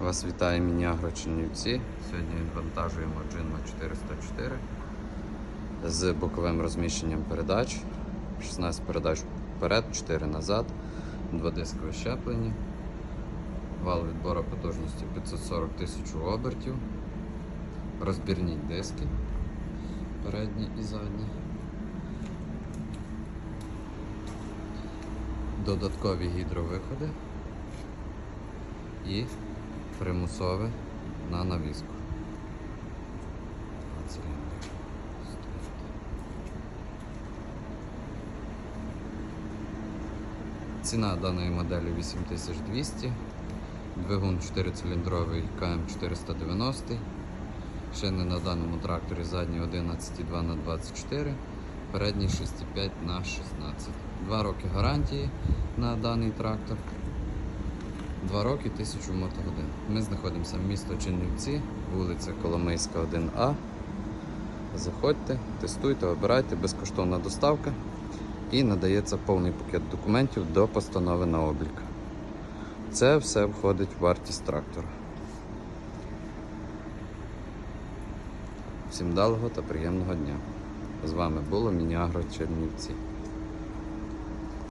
Вас вітає Мініагро Чернівці. Сьогодні відвантажуємо Джинма 404 з боковим розміщенням передач. 16 передач вперед, 4 назад, дводискове щеплення, вал відбору потужності 540 тисяч обертів, розбірні диски передні і задні. Додаткові гідровиходи і примусове на навіску. Ціна даної моделі 8200, двигун 4-циліндровий КМ490, шини на даному тракторі задні 11,2 на 24 передній 6,5 на 16 Два роки гарантії на даний трактор. Два роки 1000 мотогодин. Ми знаходимося в місто Чернівці, вулиця Коломийська, 1А. Заходьте, тестуйте, обирайте, безкоштовна доставка і надається повний пакет документів до постанови на облік. Це все входить в вартість трактора. Всім далого та приємного дня. З вами було Мініагро Чернівці.